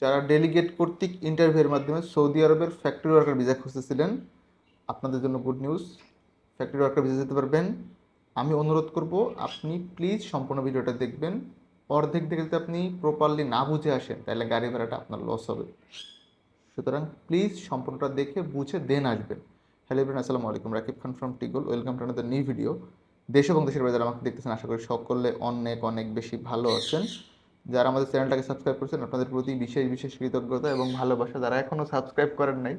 যারা ডেলিগেট কর্তৃক ইন্টারভিউয়ের মাধ্যমে সৌদি আরবের ফ্যাক্টরি ওয়ার্কার ভিসা খুঁজতেছিলেন, আপনাদের জন্য good news factory worker visa যেতে পারবেন। আমি অনুরোধ করব, আপনি প্লিজ সম্পূর্ণ ভিডিওটা দেখবেন। অর্ধেক দেখে যদি আপনি প্রপারলি না বুঝে আসেন, তাহলে গাড়ি ভাড়াটা আপনার লস হবে। সুতরাং প্লিজ সম্পূর্ণটা দেখে বুঝে দেন আসবেন। হ্যালো ইব্রান আসসালামু আলাইকুম। Rakib Khan from টিগল welcome to another new video দেশ এবং দেশের যারা আমাকে দেখতেছেন, আশা করি সকলে অনেক অনেক বেশি ভালো আছেন। যারা আমাদের চ্যানেলটাকে সাবস্ক্রাইব করছেন, আপনাদের প্রতি বিশেষ বিশেষ কৃতজ্ঞতা এবং ভালোবাসা যারা এখনও সাবস্ক্রাইব করেন নাই,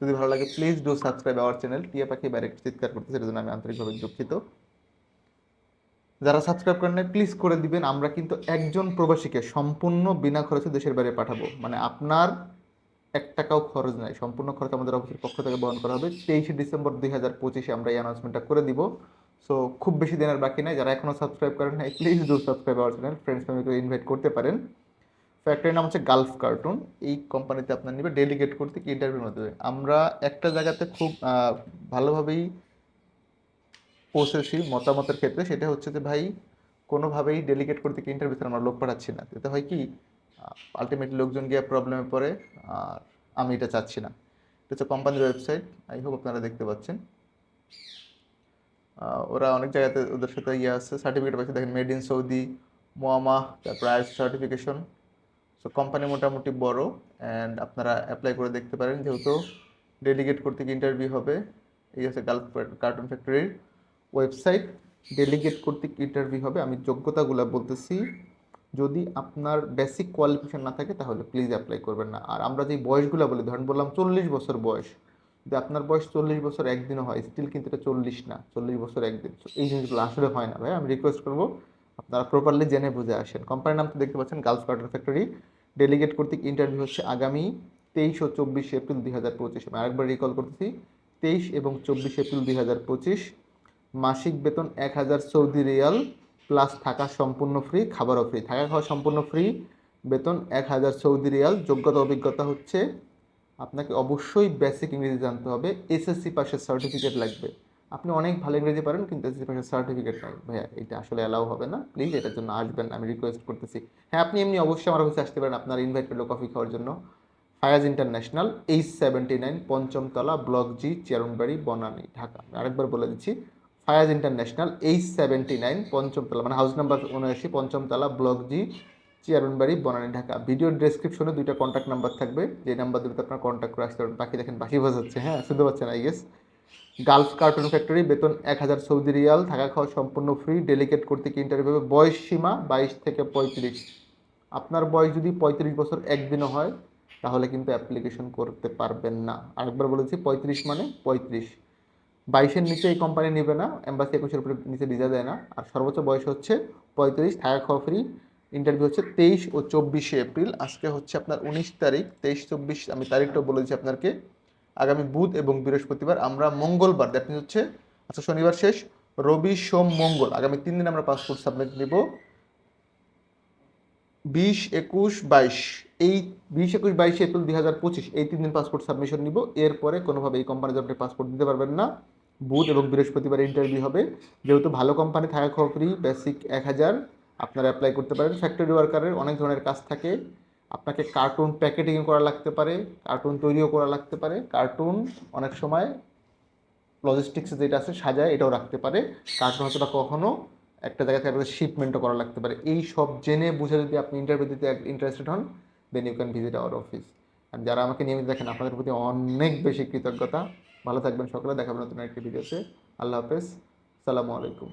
যদি ভালো লাগে please do subscribe our channel টিয়া পাখি বাইরে চিৎকার করতেছে এর জন্য আমি আন্তরিকভাবে দুঃখিত। যারা সাবস্ক্রাইব করেন নাই প্লিজ করে দিবেন, আমরা কিন্তু একজন প্রবাসীকে সম্পূর্ণ বিনা খরচে দেশের বাইরে পাঠাবো। মানে আপনার এক টাকাও খরচ নাই, সম্পূর্ণ খরচ আমাদের অফিসের পক্ষ থেকে বহন করা হবে। তেইশে ডিসেম্বর দুই হাজার পঁচিশে আমরা এই অ্যানাউন্সমেন্টটা করে দিব। সো খুব বেশি দিনের বাকি নাই। যারা এখনও সাবস্ক্রাইব করেন নাই please do subscribe our channel friends ফ্যামিলিকে ইনভাইট করতে পারেন। ফ্যাক্টরির নাম হচ্ছে গালফ কার্টুন এই কোম্পানিতে আপনার নেবে ডেলিগেট করতে কি ইন্টারভিউর মাধ্যমে। আমরা একটা জায়গাতে খুব ভালোভাবেই পৌঁছেছি মতামতের ক্ষেত্রে সেটা হচ্ছে যে, ভাই, কোনোভাবেই ডেলিগেট করতে কি ইন্টারভিউ আমরা লোক পাঠাচ্ছি না। এতে হয় কি আলটিমেটলি লোকজন গিয়ে প্রবলেমে পড়ে, আর আমি এটা চাচ্ছি না। এটা হচ্ছে কোম্পানির ওয়েবসাইট আই হোপ আপনারা দেখতে পাচ্ছেন। ওরা অনেক জায়গাতে ওদের সাথে ইয়ে আছে সার্টিফিকেট পাচ্ছে। দেখেন মেড ইন সৌদি মোয়ামা তারপর আইএস সার্টিফিকেশন সো কোম্পানি মোটামুটি বড় অ্যান্ড আপনারা অ্যাপ্লাই করে দেখতে পারেন। যেহেতু ডেলিগেট করতে ইন্টারভিউ হবে, এই আছে গালফ কার্টুন ফ্যাক্টরির ওয়েবসাইট ডেলিগেট কর্তৃক ইন্টারভিউ হবে। আমি যোগ্যতাগুলো বলতেছি, যদি আপনার বেসিক কোয়ালিফিকেশন না থাকে, তাহলে প্লিজ অ্যাপ্লাই করবেন না। আর আমরা যে বয়সগুলো বলি, ধরেন বললাম চল্লিশ বছর বয়স যদি আপনার বয়স চল্লিশ বছর একদিনও হয় স্টিল কিন্তু এটা চল্লিশ না, চল্লিশ বছর একদিন। এই জিনিসগুলো আসলে হয় না ভাই। আমি রিকোয়েস্ট করব, আপনারা প্রপারলি জেনে বুঝে আসেন। কোম্পানির নাম তো দেখতে পাচ্ছেন গার্লস কার্টন ফ্যাক্টরি ডেলিগেট কর্তৃক ইন্টারভিউ হচ্ছে আগামী তেইশ ও চব্বিশ এপ্রিল দুই হাজার পঁচিশ। আমি আরেকবার রিকল করতেছি, তেইশ এবং চব্বিশ এপ্রিল দুই হাজার পঁচিশ। মাসিক বেতন এক হাজার সৌদি রিয়াল প্লাস থাকা সম্পূর্ণ ফ্রি খাবারও ফ্রি থাকা খাওয়া সম্পূর্ণ ফ্রি বেতন এক হাজার সৌদি রিয়াল। যোগ্যতা অভিজ্ঞতা হচ্ছে আপনাকে অবশ্যই বেসিক ইংরেজি জানতে হবে। এসএসসি পাশের সার্টিফিকেট লাগবে। আপনি অনেক ভালো ইংরেজি পারেন, কিন্তু এসএসসি পাশের সার্টিফিকেট নাই। ভাইয়া, এটা আসলে অ্যালাউ হবে না। প্লিজ এটার জন্য আসবেন, আমি রিকোয়েস্ট করতেছি। হ্যাঁ আপনি এমনি অবশ্যই আমার অফিসে আসতে পারেন আপনার ইনভাইট পেল কফি খাওয়ার জন্য। Fayaz international H seventy nine পঞ্চমতলা block G চেরনবাড়ি Banani Dhaka. আরেকবার বলে দিচ্ছি Fayaz international H seventy nine পঞ্চমতলা মানে হাউস নাম্বার উনআশি, পঞ্চমতলা block G Chairmanbari Banani Dhaka. Video ডেসক্রিপশনে দুইটা কন্ট্যাক্ট নাম্বার থাকবে। যে নাম্বার দুটোতে আপনার কন্ট্যাক্ট করে আসতে পারবেন বাকি দেখেন, বাসি বাজাচ্ছে হ্যাঁ? শুনতে পাচ্ছেন I guess Gulf carton factory বেতন এক হাজার সৌদি রিয়াল, থাকা খাওয়া সম্পূর্ণ ফ্রি ডেলিগেট করতে কি ইন্টারভিউ হবে বয়স সীমা বাইশ থেকে পঁয়ত্রিশ। আপনার বয়স যদি পঁয়ত্রিশ বছর একদিনও হয়, তাহলে কিন্তু অ্যাপ্লিকেশন করতে পারবেন না। আরেকবার বলেছি, পঁয়ত্রিশ মানে পঁয়ত্রিশ। বাইশের নিচে এই কোম্পানি নেবে না। অ্যাম্বাসি একুশের উপরে নিচে ভিসা দেয় না। আর সর্বোচ্চ বয়স হচ্ছে পঁয়ত্রিশ, থাকা খাওয়া ফ্রি ইন্টারভিউ হচ্ছে তেইশ ও চব্বিশে এপ্রিল। আজকে হচ্ছে আপনার উনিশ তারিখ, তেইশ, চব্বিশ। আমি তারিখটাও বলেছি আপনাকে। আগামী বুধ এবং বৃহস্পতিবার আমরা মঙ্গলবার দ্যাট মিনস হচ্ছে আচ্ছা শনিবার শেষ, রবি, সোম, মঙ্গল। আগামী তিন দিন আমরা পাসপোর্ট সাবমিট নিব। বিশ, একুশ, বাইশ। এই বিশ, একুশ, বাইশে এপ্রিল দুই হাজার পঁচিশ, এই তিন দিন পাসপোর্ট সাবমিশন নিব। এরপরে কোনোভাবে এই কোম্পানিতে আপনি পাসপোর্ট দিতে পারবেন না। বুধ এবং বৃহস্পতিবার ইন্টারভিউ হবে। যেহেতু ভালো কোম্পানি থাকা ফ্রি বেসিক এক হাজার। আপনারা অ্যাপ্লাই করতে পারেন। ফ্যাক্টরি ওয়ার্কারের অনেক ধরনের কাজ থাকে। আপনাকে কার্টুন প্যাকেটিং করা লাগতে পারে কার্টুন তৈরিও করা লাগতে পারে। কার্টুন অনেক সময় লজিস্টিক্সে যেটা আছে সাজায়, এটাও রাখতে পারে। কার্টুন হয়তো বা কখনো একটা জায়গা থেকে একটা শিপমেন্টও করা লাগতে পারে। এই সব জেনে বুঝে যদি আপনি ইন্টারভিউ দিতে ইন্টারেস্টেড হন then you can visit our office আর যারা আমাকে নিয়মিত দেখেন, আপনাদের প্রতি অনেক বেশি কৃতজ্ঞতা। ভালো থাকবেন সকলে দেখাবেন নতুন একটি ভিডিওতে আল্লাহ হাফেজ। সালামু আলাইকুম।